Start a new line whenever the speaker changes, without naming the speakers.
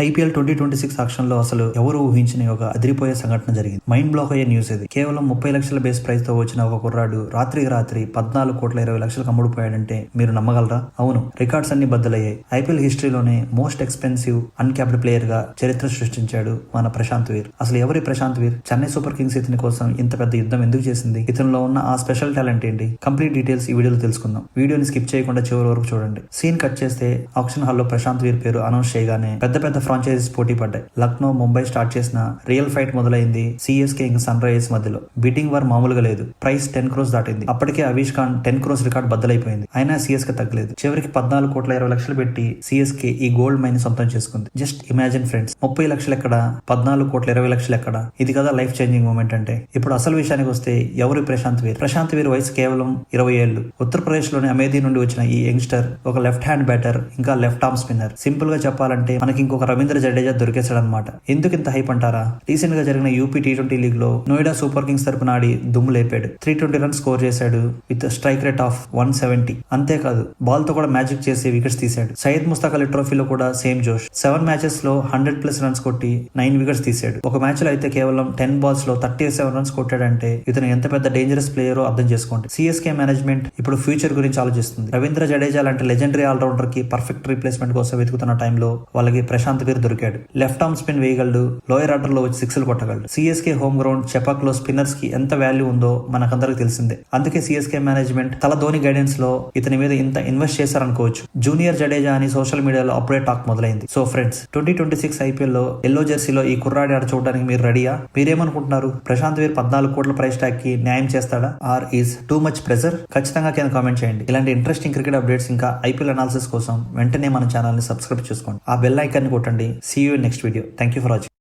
IPL twenty twenty six ఆక్షన్లో అసలు ఎవరు ఊహించిన ఒక అదిరిపోయే సంఘటన జరిగింది. మైండ్ బ్లాక్ అయ్యే న్యూస్ ఇది. కేవలం ముప్పై లక్షల బేస్ ప్రైస్తో వచ్చిన ఒక కుర్రాడు రాత్రికి రాత్రి పద్నాలుగు కోట్ల ఇరవై లక్షలకు అమ్ముడుపోయాడంటే మీరు నమ్మగలరా? అవును రికార్డ్స్ అన్ని బద్దలయ్యాయి. ఐపీఎల్ హిస్టరీలోనే మోస్ట్ ఎక్స్పెన్సివ్ అన్క్యాప్డ్ ప్లేయర్గా చరిత్ర సృష్టించాడు మన ప్రశాంత్ వీర్. అసలు ఎవరి ప్రశాంత్ వీర్? చెన్నై సూపర్ కింగ్స్ ఇతని కోసం ఇంత పెద్ద యుద్ధం ఎందుకు చేసింది? ఇతనిలో ఉన్న ఆ స్పెషల్ టాలెంట్ ఏంటి? కంప్లీట్ డీటెయిల్స్ ఈ వీడియోలో తెలుసుకుందాం. వీడియోని స్కిప్ చేయకుండా చివరి వరకు చూడండి. సీన్ కట్ చేస్తే ఆప్షన్ హాల్లో ప్రశాంత్ వీర్ పేరు అనౌన్స్ చేయగానే పెద్ద పెద్ద ఫ్రాంచైజీస్ పోటీ పడ్డాయి. లక్నో ముంబై స్టార్ట్ చేసిన రియల్ ఫైట్ మొదలైంది సిఎస్కే ఇంకా సన్ రైజర్స్ మధ్యలో. బీటింగ్ వార్ మామూలుగా లేదు. ప్రైస్ టెన్ క్రోస్ దాటింది. అప్పటికే అవిష్ ఖాన్ టెన్ క్రోస్ రికార్డ్ బద్దలైపోయింది. అయినా సిఎస్కే తగ్గలేదు. చివరికి పద్నాలుగు కోట్ల ఇరవై లక్షలు పెట్టి సిఎస్కే ఈ గోల్డ్ మైన్ సొంతం చేసుకుంది. Just imagine friends. ముప్పై లక్షలు ఎక్కడ? పద్నాలుగు కోట్ల ఇరవై లక్షలు ఎక్కడ? ఇది కదా లైఫ్ చేంజింగ్ మూమెంట్ అంటే. ఇప్పుడు అసలు విషయానికి వస్తే ఎవరు ప్రశాంత్ వీర్? ప్రశాంత్ వీర్ వయసు కేవలం ఇరవై ఏళ్ళు. ఉత్తరప్రదేశ్లోని అమేధీ నుండి వచ్చిన ఈ యంగ్స్టర్ ఒక లెఫ్ట్ హ్యాండ్ బ్యాటర్ ఇంకా లెఫ్ట్ ఆర్మ్ స్పిన్నర్. సింపుల్గా చెప్పాలంటే మనకి ఇంకొక రవీంద్ర జడేజా దొరికేశాడనమాట ఎందుకు ఇంత హైప్ అంటారా? రీసెంట్గా జరిగిన యూపీ టీ ట్వంటీ లీగ్లో నోయిడా సూపర్ కింగ్స్ తరపున ఆడి దుమ్ము లేపాడు. త్రీ ట్వంటీ రన్స్ స్కోర్ చేశాడు with strike rate of one seventy అంతేకాదు బాల్తో కూడా మ్యాజిక్ చేసి వికెట్స్ తీశాడు. సయ్యద్ ముస్తాక్ అలీ ట్రోఫీలో కూడా సేమ్ జోష్. సెవెన్ మ్యాచెస్లో హండ్రెడ్ ప్లస్ రన్స్ కొట్టి నైన్ వికెట్స్ తీశాడు. ఒక మ్యాచ్లో అయితే కేవలం టెన్ బాల్స్లో థర్టీ సెవెన్ రన్స్ కొట్టాడంటే ఇతను ఎంత పెద్ద డేంజరస్ ప్లేయరో అర్థం చేసుకోండి. సిఎస్కే మేనేజ్మెంట్ ఇప్పుడు ఫ్యూచర్ గురించి ఆలోచిస్తుంది. రవీంద్ర జడేజా లాంటి లెజెండరీ ఆల్రౌండర్కి పర్ఫెక్ట్ రీప్లేస్మెంట్ కోసం వెతుకుతున్న టైంలో వాళ్ళకి ప్రశాంత్ వీర్ దొరికాడు. లెఫ్ట్ ఆర్మ్ స్పిన్ వేయగలడు లోయర్ ఆర్డర్లో వచ్చి సిక్స్లు కొట్టగలడు. సిఎస్కే హోమ్ గ్రౌండ్ చెపాక్లో స్పిన్నర్స్కి ఎంత వాల్యూ ఉందో మనకందరికి తెలిసిందే. అందుకే సిఎస్కే మేనేజ్మెంట్ తల ధోని గైడెన్స్లో ఇతని మీద ఇంత ఇన్వెస్ట్ చేశారనుకోవచ్చు. జూనియర్ జడేజా అని సోషల్ మీడియాలో అప్పుడే టాక్ మొదలైంది. So friends twenty twenty six ఐపీఎల్లో ఎల్లో జెర్సీలో ఈ కుర్రాడి ఆడ చూడడానికి మీరు రెడీయా మీరేమనుకుంటున్నారు? ప్రశాంత్ వీర్ పద్నాలుగు కోట్ల ప్రైస్ ట్యాగ్కి న్యాయం చేస్తాడా? Or is too much pressure ఖచ్చితంగా కింద కామెంట్ చేయండి. ఇలాంటి ఇంట్రెస్టింగ్ క్రికెట్ అప్డేట్స్ ఇంకా ఐపీఎల్ అనాలిసిస్ కోసం వెంటనే మన ఛానల్ని సబ్స్క్రైబ్ చేసుకోండి. ఆ బెల్ ఐకాన్ని కొట్టండి. See you next video thank you for watching